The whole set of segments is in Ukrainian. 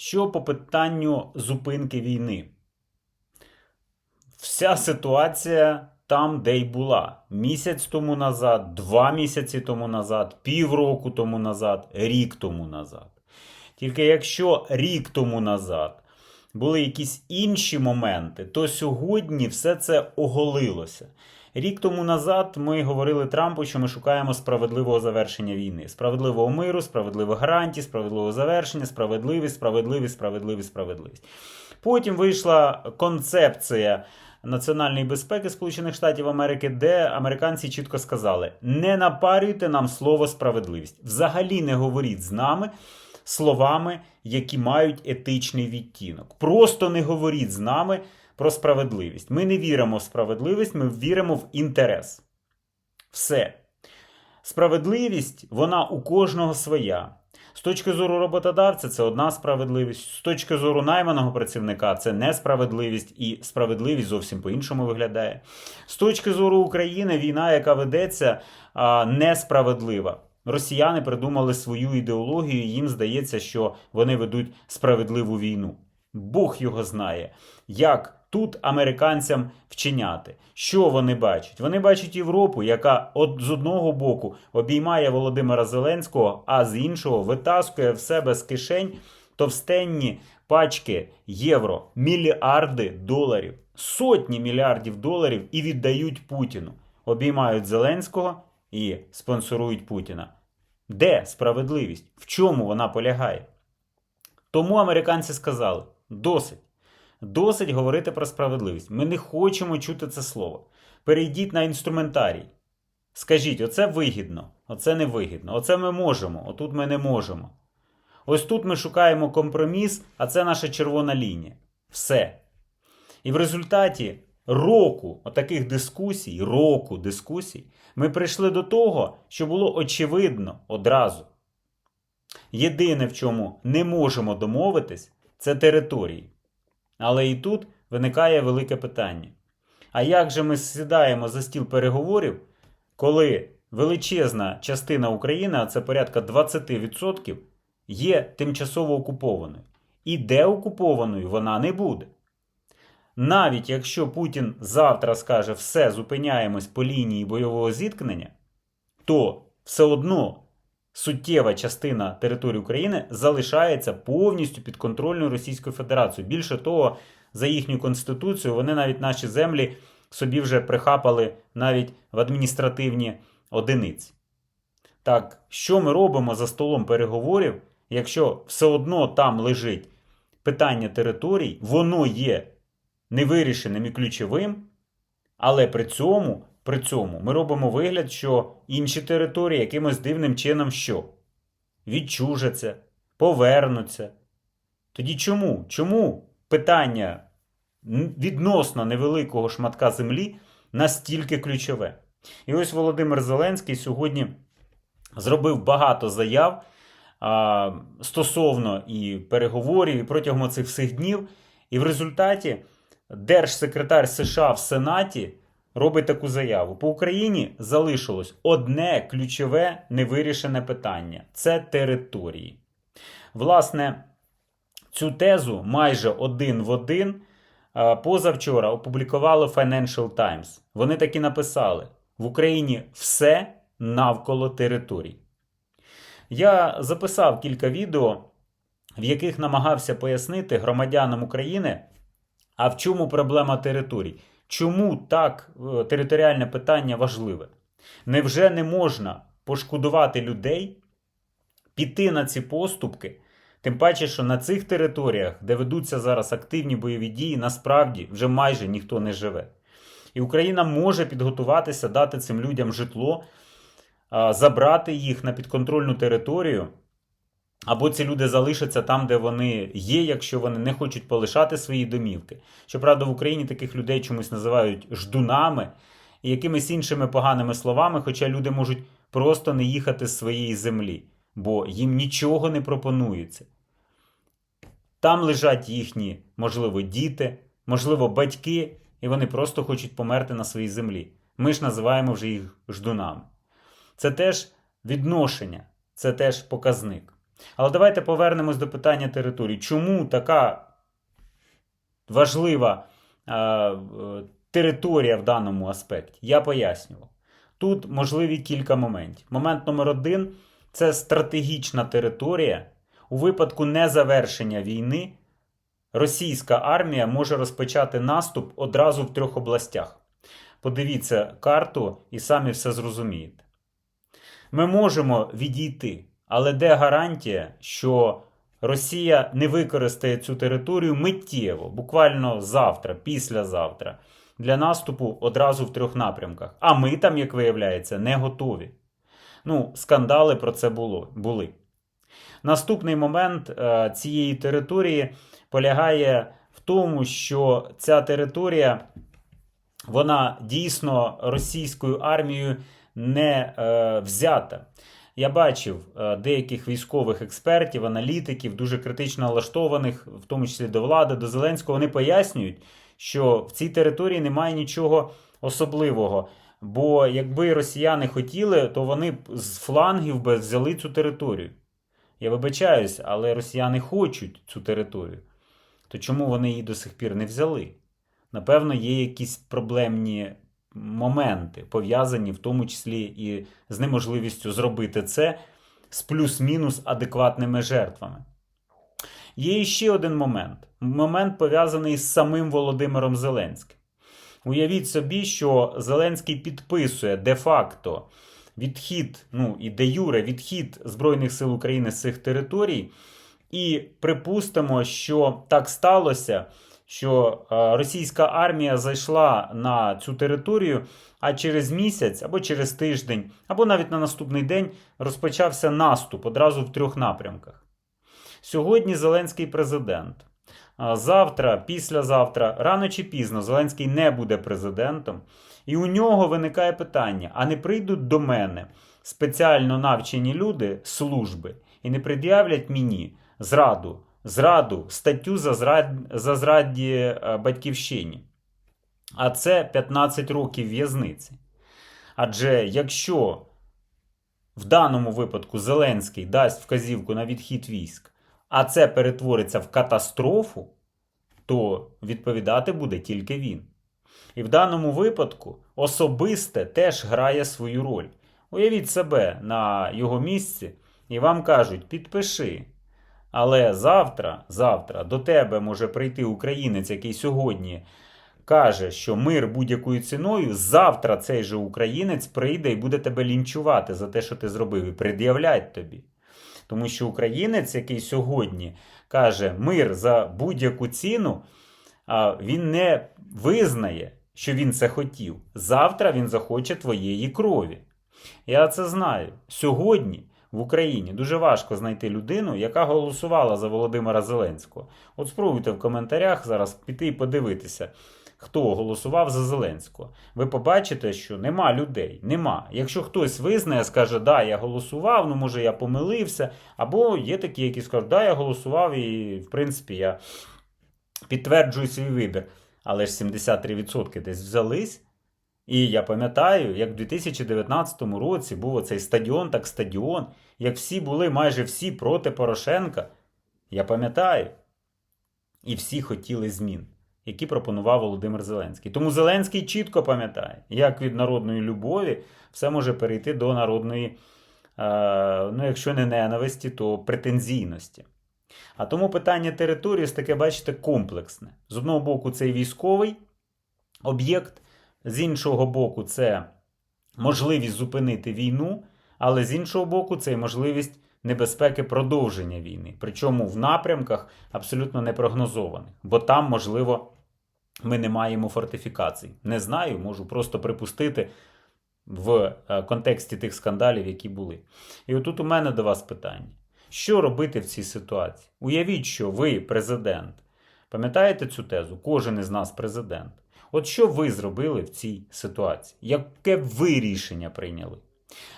Що по питанню зупинки війни? Вся ситуація там, де й була. Місяць тому назад, два місяці тому назад, півроку тому назад, рік тому назад. Тільки якщо рік тому назад були якісь інші моменти, то сьогодні все це оголилося. Рік тому назад ми говорили Трампу, що ми шукаємо справедливого завершення війни, справедливого миру, справедливих гарантій, справедливого завершення, справедливість, справедливість, справедливість, справедливість. Потім вийшла концепція національної безпеки Сполучених Штатів Америки, де американці чітко сказали: не напарюйте нам слово справедливість. Взагалі не говоріть з нами словами, які мають етичний відтінок. Просто не говоріть з нами про справедливість. Ми не віримо в справедливість, ми віримо в інтерес. Все. Справедливість, вона у кожного своя. З точки зору роботодавця, це одна справедливість. З точки зору найманого працівника, це несправедливість, і справедливість зовсім по-іншому виглядає. З точки зору України, війна, яка ведеться, несправедлива. Росіяни придумали свою ідеологію, і їм здається, що вони ведуть справедливу війну. Бог його знає, як тут американцям вчиняти. Що вони бачать? Вони бачать Європу, яка от з одного боку обіймає Володимира Зеленського, а з іншого витаскує в себе з кишень товстенні пачки євро, мільярди доларів, сотні мільярдів доларів і віддають Путіну. Обіймають Зеленського і спонсорують Путіна. Де справедливість? В чому вона полягає? Тому американці сказали: досить. Досить говорити про справедливість. Ми не хочемо чути це слово. Перейдіть на інструментарій. Скажіть, оце вигідно, оце не вигідно, оце ми можемо, отут ми не можемо. Ось тут ми шукаємо компроміс, а це наша червона лінія. Все. І в результаті року отаких дискусій, року дискусій, ми прийшли до того, що було очевидно одразу. Єдине, в чому не можемо домовитись, це території. Але і тут виникає велике питання. А як же ми сідаємо за стіл переговорів, коли величезна частина України, а це порядка 20%, є тимчасово окупованою? І де окупованою вона не буде? Навіть якщо Путін завтра скаже все, зупиняємось по лінії бойового зіткнення, то все одно суттєва частина території України залишається повністю підконтрольною Російською Федерацією. Більше того, за їхню конституцію вони навіть наші землі собі вже прихапали навіть в адміністративні одиниці. Так, що ми робимо за столом переговорів, якщо все одно там лежить питання територій, воно є невирішеним і ключовим, але при цьому, при цьому ми робимо вигляд, що інші території якимось дивним чином що? Відчужаться, повернуться. Тоді чому? Чому питання відносно невеликого шматка землі настільки ключове? І ось Володимир Зеленський сьогодні зробив багато заяв а, стосовно і переговорів, і протягом цих всіх днів. І в результаті держсекретар США в Сенаті робить таку заяву: по Україні залишилось одне ключове невирішене питання це території. Власне, цю тезу майже один в один позавчора опублікували Financial Times. Вони так і написали: в Україні все навколо територій. Я записав кілька відео, в яких намагався пояснити громадянам України, а в чому проблема територій? Чому так е, територіальне питання важливе? Невже не можна пошкодувати людей, піти на ці поступки? Тим паче, що на цих територіях, де ведуться зараз активні бойові дії, насправді вже майже ніхто не живе. І Україна може підготуватися, дати цим людям житло, забрати їх на підконтрольну територію, або ці люди залишаться там, де вони є, якщо вони не хочуть полишати свої домівки. Щоправда, в Україні таких людей чомусь називають ждунами і якимись іншими поганими словами, хоча люди можуть просто не їхати з своєї землі, бо їм нічого не пропонується. Там лежать їхні, можливо, діти, можливо, батьки, і вони просто хочуть померти на своїй землі. Ми ж називаємо вже їх ждунами. Це теж відношення, це теж показник. Але давайте повернемось до питання території. Чому така важлива е, е, територія в даному аспекті? Я пояснював. Тут можливі кілька моментів. Момент номер один це стратегічна територія. У випадку незавершення війни російська армія може розпочати наступ одразу в трьох областях. Подивіться карту і самі все зрозумієте. Ми можемо відійти, але де гарантія, що Росія не використає цю територію миттєво, буквально завтра, післязавтра, для наступу одразу в трьох напрямках. А ми там, як виявляється, не готові. Ну, скандали про це було, були. Наступний момент е, цієї території полягає в тому, що ця територія вона дійсно російською армією не е, взята. Я бачив е, деяких військових експертів, аналітиків, дуже критично налаштованих, в тому числі до влади, до Зеленського. Вони пояснюють, що в цій території немає нічого особливого. Бо якби росіяни хотіли, то вони б з флангів би взяли цю територію. Я вибачаюсь, але росіяни хочуть цю територію. То чому вони її до сих пір не взяли? Напевно, є якісь проблемні моменти, пов'язані в тому числі і з неможливістю зробити це з плюс-мінус адекватними жертвами. Є ще один момент. Момент пов'язаний з самим Володимиром Зеленським. Уявіть собі, що Зеленський підписує де-факто відхід, ну і де юре відхід Збройних сил України з цих територій. І припустимо, що так сталося, що е, російська армія зайшла на цю територію, а через місяць або через тиждень, або навіть на наступний день розпочався наступ одразу в трьох напрямках. Сьогодні Зеленський президент. Завтра, післязавтра, рано чи пізно Зеленський не буде президентом, і у нього виникає питання: а не прийдуть до мене спеціально навчені люди служби і не пред'являть мені зраду, зраду, статтю за, зрад... за зраді е, батьківщині. А це 15 років в'язниці. Адже якщо в даному випадку Зеленський дасть вказівку на відхід військ, а це перетвориться в катастрофу, то відповідати буде тільки він. І в даному випадку особисте теж грає свою роль. Уявіть себе на його місці, і вам кажуть: підпиши. Але завтра, завтра до тебе може прийти українець, який сьогодні каже, що мир будь-якою ціною. Завтра цей же українець прийде і буде тебе лінчувати за те, що ти зробив, і пред'являть тобі. Тому що українець, який сьогодні каже мир за будь-яку ціну, він не визнає, що він це хотів. Завтра він захоче твоєї крові. Я це знаю. Сьогодні в Україні дуже важко знайти людину, яка голосувала за Володимира Зеленського. От спробуйте в коментарях зараз піти і подивитися. Хто голосував за Зеленського? Ви побачите, що нема людей. Нема. Якщо хтось визнає, скаже, да, я голосував, ну може я помилився. Або є такі, які скажуть, да, я голосував, і в принципі я підтверджую свій вибір. Але ж 73% десь взялись. І я пам'ятаю, як в 2019 році був оцей стадіон, так стадіон, як всі були майже всі проти Порошенка. Я пам'ятаю. І всі хотіли змін, які пропонував Володимир Зеленський. Тому Зеленський чітко пам'ятає, як від народної любові все може перейти до народної, е, ну, якщо не ненависті, то претензійності. А тому питання території таке, бачите, комплексне. З одного боку, це військовий об'єкт. З іншого боку, це можливість зупинити війну, але з іншого боку, це і можливість небезпеки продовження війни. Причому в напрямках абсолютно непрогнозованих, бо там, можливо, ми не маємо фортифікацій. Не знаю, можу просто припустити в е, контексті тих скандалів, які були. І отут у мене до вас питання: що робити в цій ситуації? Уявіть, що ви президент. Пам'ятаєте цю тезу? Кожен із нас президент. От що ви зробили в цій ситуації? Яке ви рішення прийняли?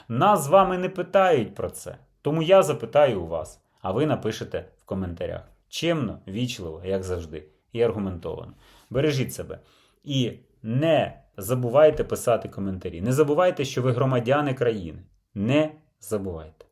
Нас з вами не питають про це. Тому я запитаю у вас, а ви напишете в коментарях. Чемно, вічливо, як завжди, і аргументовано. Бережіть себе. І не забувайте писати коментарі. Не забувайте, що ви громадяни країни. Не забувайте.